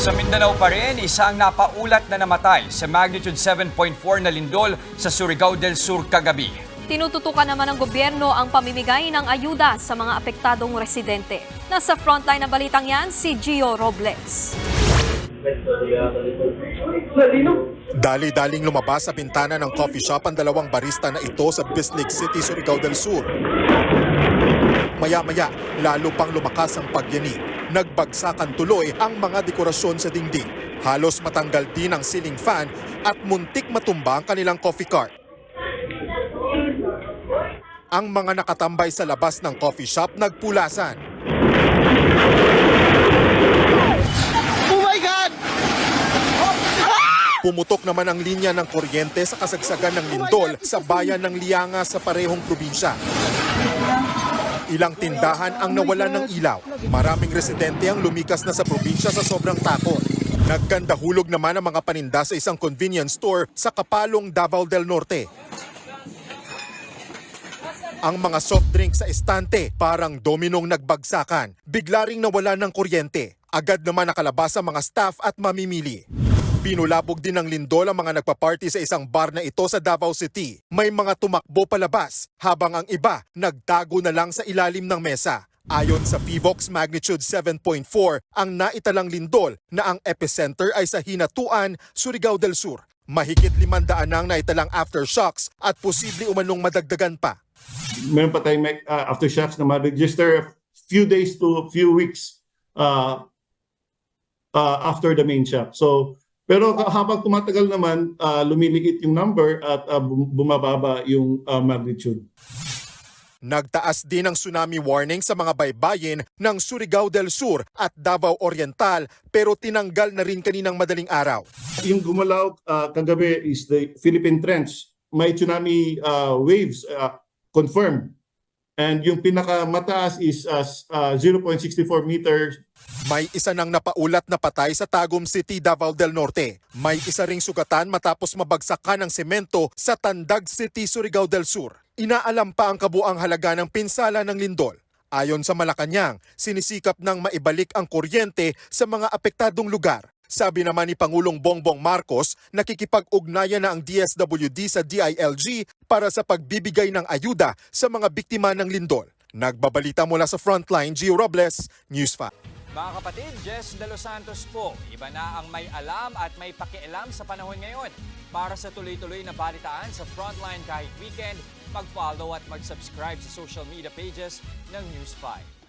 Sa Mindanao pa rin, isang napaulat na namatay sa magnitude 7.4 na lindol sa Surigao del Sur kagabi. Tinututukan naman ng gobyerno ang pamimigay ng ayuda sa mga apektadong residente. Nasa frontline na balitang yan, si Gio Robles. Dali-daling lumabas sa bintana ng coffee shop ang dalawang barista na ito sa Bislig City, Surigao del Sur. Maya-maya, lalo pang lumakas ang pagyanig. Nagbagsakan tuloy ang mga dekorasyon sa dingding. Halos matanggal din ang ceiling fan at muntik matumba ang kanilang coffee cart. Ang mga nakatambay sa labas ng coffee shop nagpulasan. Pumutok naman ang linya ng kuryente sa kasagsagan ng lindol sa bayan ng Lianga sa parehong probinsya. Ilang tindahan ang nawalan ng ilaw. Maraming residente ang lumikas na sa probinsya sa sobrang takot. Nagkandahulog naman ang mga paninda sa isang convenience store sa Kapalong, Davao del Norte. Ang mga soft drink sa estante parang dominong nagbagsakan. Bigla ring nawala ng kuryente. Agad naman nakalabas ang mga staff at mamimili. Pinulabog din ng lindol ang mga nagpa-party sa isang bar na ito sa Davao City. May mga tumakbo palabas habang ang iba nagtago na lang sa ilalim ng mesa. Ayon sa PVOX magnitude 7.4, ang naitalang lindol na ang epicenter ay sa Hinatuan, Surigao del Sur. Mahigit 500 nang naitalang aftershocks at posible umanong madagdagan pa. meron pa tayong uh, aftershocks na ma-register few days to few weeks uh, uh, after the main shock. So, pero habang tumatagal naman, uh, lumiliit yung number at uh, bum- bumababa yung uh, magnitude. Nagtaas din ang tsunami warning sa mga baybayin ng Surigao del Sur at Davao Oriental pero tinanggal na rin kaninang madaling araw. Yung gumalaw uh, kagabi is the Philippine Trench. May tsunami uh, waves uh, confirmed. And yung pinakamataas is uh, uh, 0.64 meters May isa nang napaulat na patay sa Tagum City, Davao del Norte. May isa ring sugatan matapos mabagsakan ng semento sa Tandag City, Surigao del Sur. Inaalam pa ang kabuang halaga ng pinsala ng lindol. Ayon sa Malacanang, sinisikap ng maibalik ang kuryente sa mga apektadong lugar. Sabi naman ni Pangulong Bongbong Marcos, nakikipag-ugnayan na ang DSWD sa DILG para sa pagbibigay ng ayuda sa mga biktima ng lindol. Nagbabalita mula sa Frontline, Gio Robles, News 5. Mga kapatid, Jess De Los Santos po. Iba na ang may alam at may pakialam sa panahon ngayon. Para sa tuloy-tuloy na balitaan sa Frontline kahit weekend, mag-follow at mag-subscribe sa social media pages ng News 5.